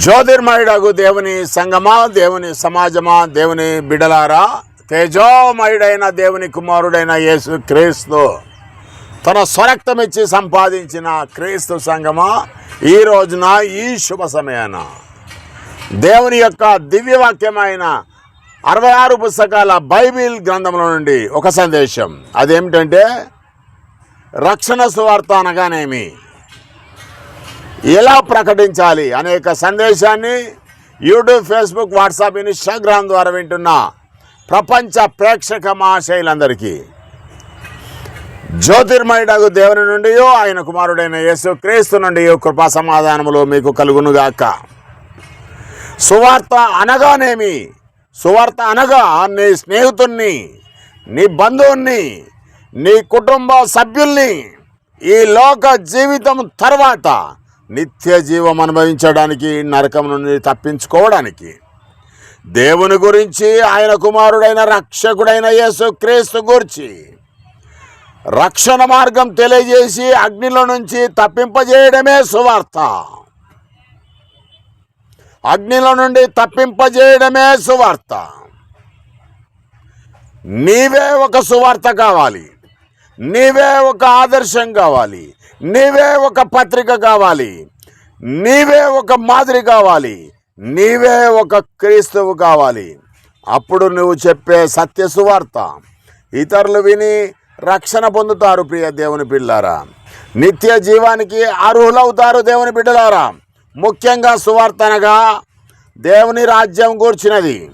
జ్యోతిర్మయుడగు దేవుని సంగమా దేవుని సమాజమా దేవుని బిడలారా తేజోమయుడైన దేవుని కుమారుడైన యేసు క్రీస్తు తన స్వరక్తమిచ్చి సంపాదించిన క్రీస్తు సంగమా ఈ రోజున ఈ శుభ సమయాన. దేవుని యొక్క దివ్యవాక్యమైన అరవై ఆరు పుస్తకాల బైబిల్ గ్రంథంలో నుండి ఒక సందేశం. అదేమిటంటే రక్షణ సువార్త అనగానేమి? ఎలా ప్రకటించాలి అనేక సందేశాన్ని యూట్యూబ్ ఫేస్బుక్ వాట్సాప్ ఇన్స్టాగ్రామ్ ద్వారా వింటున్న ప్రపంచ ప్రేక్షక మహాశైలందరికీ జ్యోతిర్మయుడగు దేవుని నుండి ఆయన కుమారుడైన యేసు క్రీస్తు నుండి కృపా సమాధానములు మీకు కలుగునుగాక. సువార్త అనగానేమి? సువార్త అనగా నీ స్నేహితుణ్ణి నీ బంధువుని నీ కుటుంబ సభ్యుల్ని ఈ లోక జీవితం తర్వాత నిత్య జీవం అనుభవించడానికి నరకం నుండి తప్పించుకోవడానికి. దేవుని గురించి ఆయన కుమారుడైన రక్షకుడైన యేసు క్రీస్తు గురించి రక్షణ మార్గం తెలియజేసి అగ్నిలో నుంచి తప్పింపజేయడమే సువార్త. అగ్నిలో నుండి తప్పింపజేయడమే సువార్త. నీవే ఒక సువార్త కావాలి. నీవే ఒక ఆదర్శం కావాలి. నీవే ఒక పత్రిక కావాలి. నీవే ఒక మాదిరి కావాలి. నీవే ఒక క్రీస్తువు కావాలి. అప్పుడు నువ్వు చెప్పే సత్య సువార్త ఇతరులు విని రక్షణ పొందుతారు ప్రియ దేవుని పిల్లారా నిత్య జీవానికి అర్హులవుతారు దేవుని బిడ్డలారా. ముఖ్యంగా సువార్త అనగా దేవుని రాజ్యం గూర్చినది.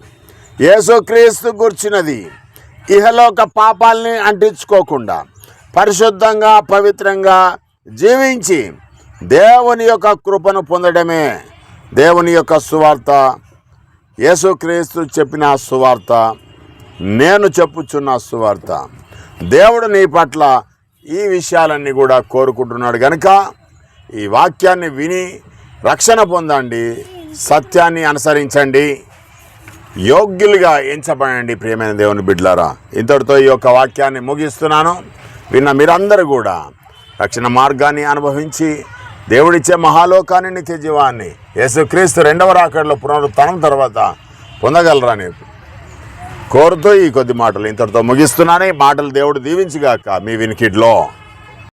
యేసుక్రీస్తు గూర్చినది. ఇహలోక పాపాల్ని అంటించుకోకుండా. పరిశుద్ధంగా పవిత్రంగా జీవించి దేవుని యొక్క కృపను పొందడమే దేవుని యొక్క సువార్త. యేసుక్రీస్తు చెప్పిన సువార్త నేను చెప్పుచున్న సువార్త. దేవుడు నీ పట్ల ఈ విషయాలన్నీ కూడా కోరుకుంటున్నాడు కనుక ఈ వాక్యాన్ని విని రక్షణ పొందండి సత్యాన్ని అనుసరించండి యోగ్యులుగా ఎంచబడండి ప్రియమైన దేవుని బిడ్లారా ఇంతటితో ఈ యొక్క వాక్యాన్ని ముగిస్తున్నాను. విన్న మీరందరూ కూడా రక్షణ మార్గాన్ని అనుభవించి దేవుడిచ్చే మహాలోకాన్ని నిత్య జీవాన్ని యేసుక్రీస్తు రెండవ రాకడలో పునరుత్నం తర్వాత పొందగలరని కోరుతూ ఈ కొద్ది మాటలు ఇంతటితో ముగిస్తున్నాను. మాటలు దేవుడు దీవించుగాక మీ వినికిడ్లో.